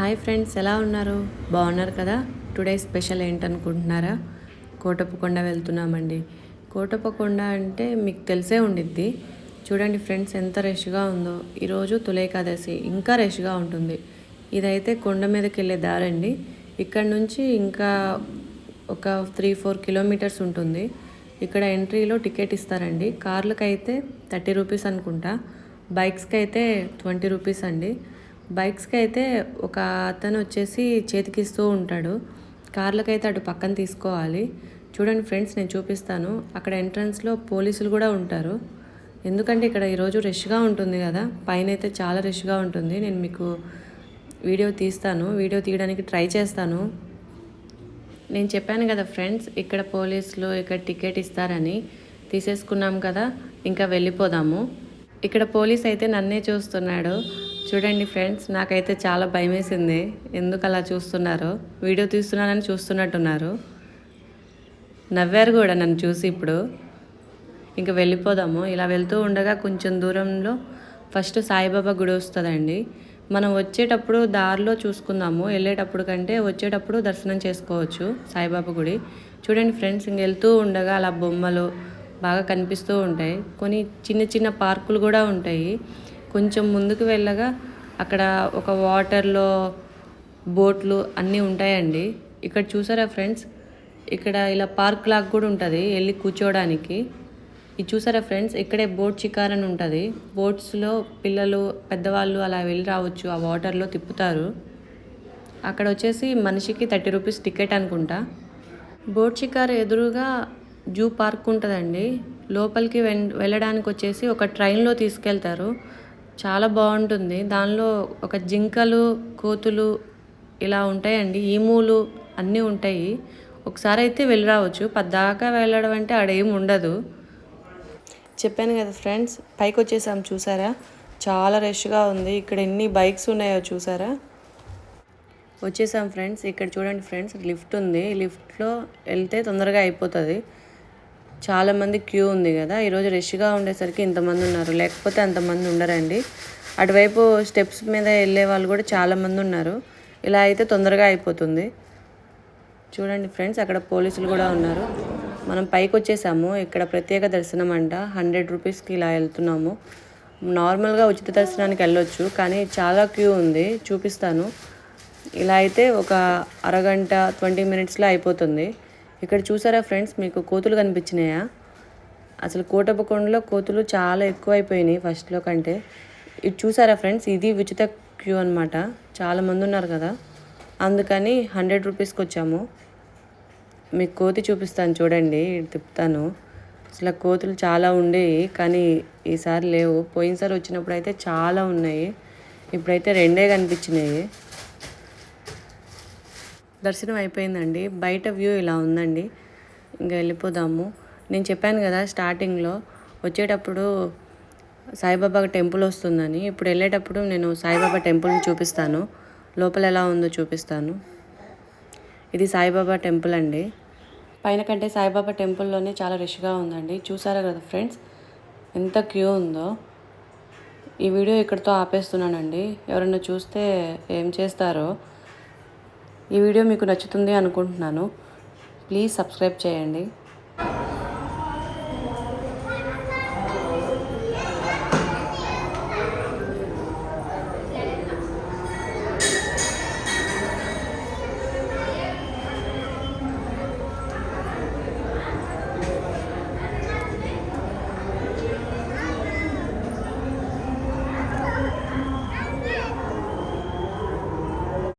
Hi friends ఎలా ఉన్నారు? బాగున్నారు కదా? Today special ఏంటనుకుంటున్నారా? కోటప్పకొండ వెళ్తున్నామండి. కోటప్పకొండ అంటే మీకు తెలిసే ఉండిద్ది. చూడండి ఫ్రెండ్స్ ఎంత రష్గా ఉందో. ఈరోజు తులేకాదశి ఇంకా రష్గా ఉంటుంది. ఇదైతే కొండ మీదకి వెళ్ళే దారండి. ఇక్కడ నుంచి ఇంకా ఒక త్రీ ఫోర్ కిలోమీటర్స్ ఉంటుంది. ఇక్కడ ఎంట్రీలో టికెట్ ఇస్తారండి. కార్లకైతే థర్టీ రూపీస్ అనుకుంటా. బైక్స్కి అయితే ట్వంటీ రూపీస్ అండి. బైక్స్కి అయితే ఒక అతను వచ్చేసి చేతికిస్తూ ఉంటాడు. కార్లకైతే అటు పక్కన తీసుకోవాలి. చూడండి ఫ్రెండ్స్ నేను చూపిస్తాను. అక్కడ ఎంట్రన్స్లో పోలీసులు కూడా ఉంటారు. ఎందుకంటే ఇక్కడ ఈరోజు రష్గా ఉంటుంది కదా పైన అయితే చాలా రష్గా ఉంటుంది. నేను మీకు వీడియో తీస్తాను. వీడియో తీయడానికి ట్రై చేస్తాను. నేను చెప్పాను కదా ఫ్రెండ్స్ ఇక్కడ పోలీసులు ఇక్కడ టికెట్ ఇస్తారని తీసేసుకున్నాం కదా ఇంకా వెళ్ళిపోదాము. ఇక్కడ పోలీస్ అయితే నన్నే చూస్తున్నాడు. చూడండి ఫ్రెండ్స్ నాకైతే చాలా భయం వేసింది ఎందుకు అలా చూస్తున్నారో? వీడియో తీస్తున్నానని చూస్తున్నట్టున్నారు. నవ్వారు కూడా నన్ను చూసి ఇప్పుడు. ఇంకా వెళ్ళిపోదాము. ఇలా వెళ్తూ ఉండగా కొంచెం దూరంలో ఫస్ట్ సాయిబాబా గుడి వస్తుందండి. మనం వచ్చేటప్పుడు దారిలో చూసుకుందాము. వెళ్ళేటప్పుడు కంటే వచ్చేటప్పుడు దర్శనం చేసుకోవచ్చు సాయిబాబా గుడి. చూడండి ఫ్రెండ్స్ ఇంక వెళ్తూ ఉండగా అలా బొమ్మలు బాగా కనిపిస్తూ ఉంటాయి. కొన్ని చిన్న చిన్న పార్కులు కూడా ఉంటాయి. కొంచెం ముందుకు వెళ్ళగా అక్కడ ఒక వాటర్లో బోట్లు అన్నీ ఉంటాయండి. ఇక్కడ చూసారా ఫ్రెండ్స్? ఇక్కడ ఇలా పార్క్ లాగా కూడా ఉంటుంది వెళ్ళి కూర్చోవడానికి. ఇది చూసారా ఫ్రెండ్స్? ఇక్కడే బోట్ చికార్ అని ఉంటుంది. బోట్స్లో పిల్లలు పెద్దవాళ్ళు అలా వెళ్ళి రావచ్చు ఆ వాటర్లో తిప్పుతారు. అక్కడ వచ్చేసి మనిషికి థర్టీ రూపీస్ టికెట్ అనుకుంటా. బోట్ షికార్ ఎదురుగా జూ పార్క్ ఉంటుందండి. లోపలికి వెన్ వెళ్ళడానికి వచ్చేసి ఒక ట్రైన్లో తీసుకెళ్తారు. చాలా బాగుంటుంది. దానిలో ఒక జింకలు కోతులు ఇలా ఉంటాయండి. ఈమూలు అన్నీ ఉంటాయి. ఒకసారి అయితే వెళ్ళి రావచ్చు. పద్దాకా వెళ్ళడం అంటే ఆడేం ఉండదు. చెప్పాను కదా ఫ్రెండ్స్ పైకి వచ్చేసాం చూసారా? చాలా రష్గా ఉంది. ఇక్కడ ఎన్ని బైక్స్ ఉన్నాయో చూసారా? వచ్చేసాం ఫ్రెండ్స్. ఇక్కడ చూడండి ఫ్రెండ్స్ లిఫ్ట్ ఉంది. లిఫ్ట్లో వెళ్తే తొందరగా అయిపోతుంది. చాలామంది క్యూ ఉంది కదా. ఈరోజు రష్గా ఉండేసరికి ఇంతమంది ఉన్నారు. లేకపోతే అంతమంది ఉండరండి. అటువైపు స్టెప్స్ మీద వెళ్ళే వాళ్ళు కూడా చాలామంది ఉన్నారు. ఇలా అయితే తొందరగా అయిపోతుంది. చూడండి ఫ్రెండ్స్ అక్కడ పోలీసులు కూడా ఉన్నారు. మనం పైకి వచ్చేసాము. ఇక్కడ ప్రత్యేక దర్శనం అంట. హండ్రెడ్ రూపీస్కి ఇలా వెళ్తున్నాము. నార్మల్గా ఉచిత దర్శనానికి వెళ్ళొచ్చు కానీ చాలా క్యూ ఉంది. చూపిస్తాను. ఇలా అయితే ఒక అరగంట ట్వంటీ మినిట్స్లో అయిపోతుంది. ఇక్కడ చూసారా ఫ్రెండ్స్ మీకు కోతులు కనిపించినాయా? అసలు కోటప్పకొండలో కోతులు చాలా ఎక్కువైపోయినాయి ఫస్ట్లో కంటే. ఇది చూసారా ఫ్రెండ్స్ ఇది ఉచిత క్యూ అనమాట చాలామంది ఉన్నారు కదా. అందుకని హండ్రెడ్ రూపీస్కి వచ్చాము. మీకు కోతి చూపిస్తాను చూడండి తిప్పుతాను. అసలు కోతులు చాలా ఉండేవి కానీ ఈసారి లేవు. పోయినసారి వచ్చినప్పుడు అయితే చాలా ఉన్నాయి. ఇప్పుడైతే రెండే కనిపించినాయి. దర్శనం అయిపోయిందండి. బయట వ్యూ ఇలా ఉందండి. ఇంకా వెళ్ళిపోదాము. నేను చెప్పాను కదా స్టార్టింగ్లో వచ్చేటప్పుడు సాయిబాబా టెంపుల్ వస్తుందని. ఇప్పుడు వెళ్ళేటప్పుడు నేను సాయిబాబా టెంపుల్ని చూపిస్తాను. లోపల ఎలా ఉందో చూపిస్తాను. ఇది సాయిబాబా టెంపుల్ అండి. పైన కంటే సాయిబాబా టెంపుల్లోనే చాలా రష్గా ఉందండి. చూసారా కదా ఫ్రెండ్స్? ఎంత క్యూ ఉందో. ఈ వీడియో ఇక్కడితో ఆపేస్తున్నానండి. ఎవరైనా చూస్తే ఏం చేస్తారో. ఈ వీడియో మీకు నచ్చుతుంది అనుకుంటున్నాను. ప్లీజ్ సబ్స్క్రైబ్ చేయండి.